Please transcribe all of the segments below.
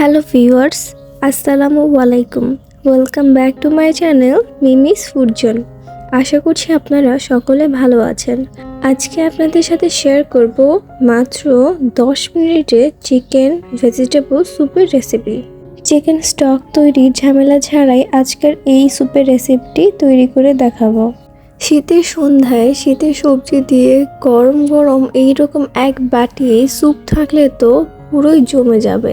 Hello viewers আসসালামু আলাইকুম welcome back to my channel Mimi's food zone আশা করছি আপনারা সকলে ভালো আছেন। আজকে আপনাদের সাথে শেয়ার করব মাত্র 10 মিনিটে চিকেন ভেজিটেবল স্যুপের রেসিপি চিকেন স্টক তৈরির ঝামেলা ছাড়াই আজকের এই স্যুপের রেসিপিটি তৈরি করে দেখাবো। শীতের সন্ধ্যায় শীতের সবজি দিয়ে গরম গরম এইরকম এক বাটি স্যুপ থাকলে তো পুরোই জমে যাবে।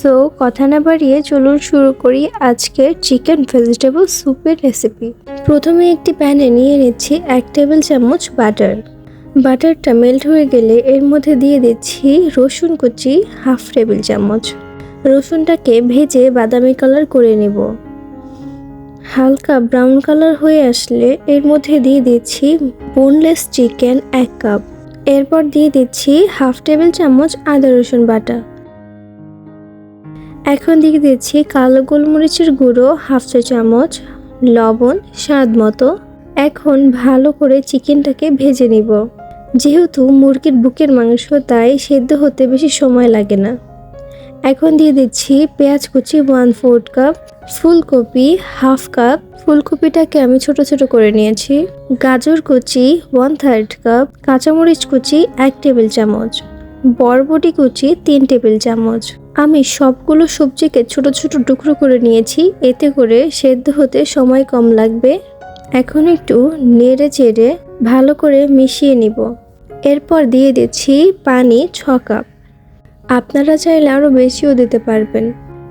সো কথা না বাড়িয়ে চলুন শুরু করি আজকের চিকেন ভেজিটেবল স্যুপের রেসিপি প্রথমে একটি প্যানে নিয়ে নিচ্ছি এক টেবিল চামচ বাটার বাটারটা মেল্ট হয়ে গেলে এর মধ্যে দিয়ে দিচ্ছি রসুন কুচি হাফ টেবিল চামচ। রসুনটাকে ভেজে বাদামি কালার করে নেব। হালকা ব্রাউন কালার হয়ে আসলে এর মধ্যে দিয়ে দিচ্ছি বোনলেস চিকেন এক কাপ এরপর দিয়ে দিচ্ছি হাফ টেবিল চামচ আদা রসুন বাটা। এখন দিয়ে দিচ্ছি কালো গোলমরিচের গুঁড়ো হাফ চা চামচ লবণ স্বাদ মতো। এখন ভালো করে চিকেনটাকে ভেজে নিব। যেহেতু মুরগির বুকের মাংস, তাই সেদ্ধ হতে বেশি সময় লাগে না। এখন দিয়ে দিচ্ছি পেঁয়াজ কুচি ওয়ান ফোর্থ কাপ ফুলকপি হাফ কাপ ফুলকপিটাকে আমি ছোট ছোট করে নিয়েছি। গাজর কুচি ওয়ান থার্ড কাপ কাঁচামরিচ কুচি এক টেবিল চামচ, বরবটি কুচি তিন টেবিল চামচ। আমি সবগুলো সবজিকে ছোট ছোট টুকরো করে নিয়েছি, এতে করে সেদ্ধ হতে সময় কম লাগবে। এখন একটু নেড়ে চেড়ে ভালো করে মিশিয়ে নিব। এরপর দিয়ে দিচ্ছি পানি ছ কাপ আপনারা চাইলে আরও বেশিও দিতে পারবেন।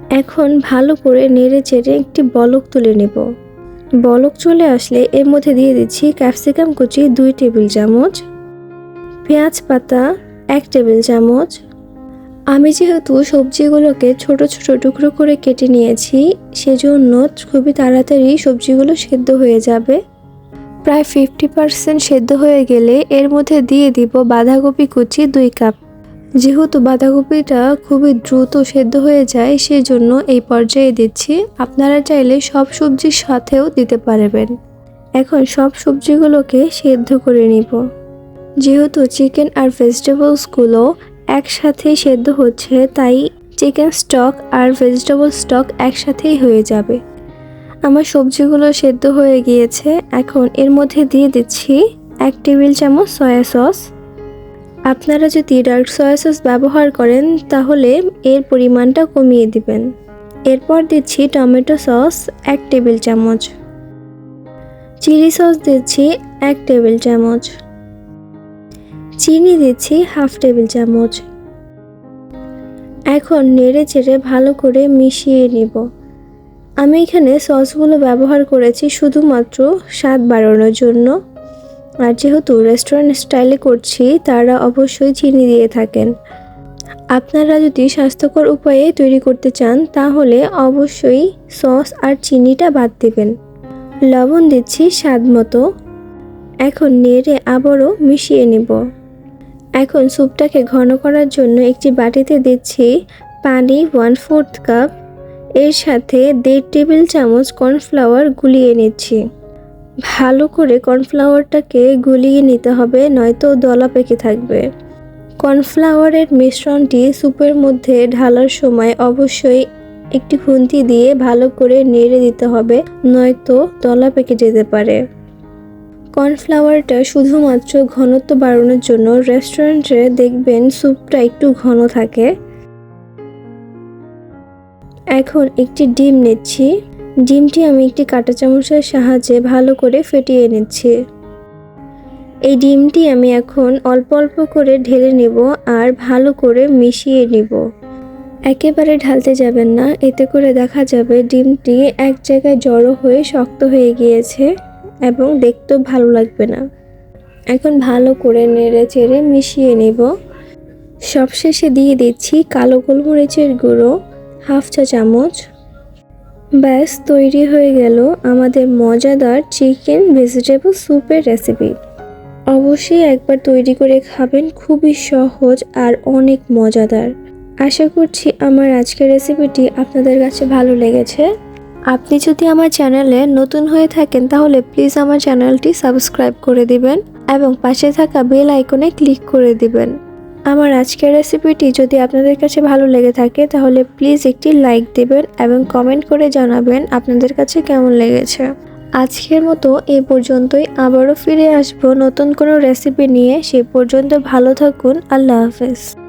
এখন ভালো করে নেড়ে চেড়ে একটি বলক তুলে নেব। বলক চলে আসলে এর মধ্যে দিয়ে দিচ্ছি ক্যাপসিকাম কুচি দুই টেবিল চামচ, পেঁয়াজ পাতা এক টেবিল চামচ। আমি যেহেতু সবজিগুলোকে ছোট ছোট টুকরো করে কেটে নিয়েছি, সেজন্য খুবই তাড়াতাড়ি সবজিগুলো সেদ্ধ হয়ে যাবে। প্রায় ফিফটি পার্সেন্ট সেদ্ধ হয়ে গেলে এর মধ্যে দিয়ে দিব বাঁধাকপি কুচি দুই কাপ যেহেতু বাঁধাকপিটা খুবই দ্রুত সেদ্ধ হয়ে যায়, সেজন্য এই পর্যায়ে দিচ্ছি। আপনারা চাইলে সব সবজির সাথেও দিতে পারবেন। এখন সব সবজিগুলোকে সেদ্ধ করে নিব। যেহেতু চিকেন আর ভেজিটেবলসগুলো একসাথে সেদ্ধ হচ্ছে, তাই চিকেন স্টক আর ভেজিটেবল স্টক একসাথেই হয়ে যাবে। আমার সবজিগুলো সেদ্ধ হয়ে গিয়েছে। এখন এর মধ্যে দিয়ে দিচ্ছি এক টেবিল চামচ সয়া সস। আপনারা যদি ডার্ক সয়া সস ব্যবহার করেন, তাহলে এর পরিমাণটা কমিয়ে দিবেন। এরপর দিচ্ছি টমেটো সস এক টেবিল চামচ। চিলি সস দিচ্ছি এক টেবিল চামচ। চিনি দিচ্ছি হাফ টেবিল চামচ। এখন নেড়ে চেড়ে ভালো করে মিশিয়ে নিব। আমি এখানে সসগুলো ব্যবহার করেছি শুধুমাত্র স্বাদ বাড়ানোর জন্য। আর যেহেতু রেস্টুরেন্ট স্টাইলে করছি, তারা অবশ্যই চিনি দিয়ে থাকেন। আপনারা যদি স্বাস্থ্যকর উপায়ে তৈরি করতে চান, তাহলে অবশ্যই সস আর চিনিটা বাদ দেবেন। লবণ দিচ্ছি স্বাদ মতো। এখন নেড়ে আবারও মিশিয়ে নেব। এখন স্যুপটাকে ঘন করার জন্য একটি বাটিতে দিচ্ছি পানি ওয়ান ফোর্থ কাপ এর সাথে দেড় টেবিল চামচ কর্নফ্লাওয়ার গুলিয়ে নিচ্ছি। ভালো করে কর্নফ্লাওয়ারটাকে গুলিয়ে নিতে হবে, নয়তো দলা পেকে থাকবে। কর্নফ্লাওয়ারের মিশ্রণটি স্যুপের মধ্যে ঢালার সময় অবশ্যই একটি খুন্তি দিয়ে ভালো করে নেড়ে দিতে হবে, নয়তো দলা পেকে যেতে পারে। কর্নফ্লাওয়ারটা শুধুমাত্র ঘনত্ব বাড়ানোর জন্য রেস্টুরেন্টে দেখবেন স্যুপটা একটু ঘন থাকে। এখন একটি ডিম নিচ্ছি। ডিমটি আমি একটি কাঁটা চামচের সাহায্যে ভালো করে ফেটিয়ে নিচ্ছি। এই ডিমটি আমি এখন অল্প অল্প করে ঢেলে নেব আর ভালো করে মিশিয়ে নেব। একেবারে ঢালতে যাবেন না, এতে করে দেখা যাবে ডিমটি এক জায়গায় জড়ো হয়ে শক্ত হয়ে গিয়েছে এবং দেখতেও ভালো লাগবে না। এখন ভালো করে নেড়ে চেড়ে মিশিয়ে নেব। সবশেষে দিয়ে দিচ্ছি কালো গোলমরিচের গুঁড়ো, হাফ চা চামচ। ব্যাস, তৈরি হয়ে গেল আমাদের মজাদার চিকেন ভেজিটেবল স্যুপের রেসিপি অবশ্যই একবার তৈরি করে খাবেন, খুবই সহজ আর অনেক মজাদার। আশা করছি আমার আজকের রেসিপিটি আপনাদের কাছে ভালো লেগেছে। আপনি যদি আমার চ্যানেলে নতুন হয়ে থাকেন, তাহলে প্লিজ আমার চ্যানেলটি সাবস্ক্রাইব করে দিবেন এবং পাশে থাকা বেল আইকনে ক্লিক করে দিবেন। আমার আজকের রেসিপিটি যদি আপনাদের কাছে ভালো লেগে থাকে, তাহলে প্লিজ একটি লাইক দেবেন এবং কমেন্ট করে জানাবেন আপনাদের কাছে কেমন লেগেছে। আজকের মতো এ পর্যন্তই। আবারও ফিরে আসব নতুন কোনো রেসিপি নিয়ে। সে পর্যন্ত ভালো থাকুন। আল্লাহ হাফেজ।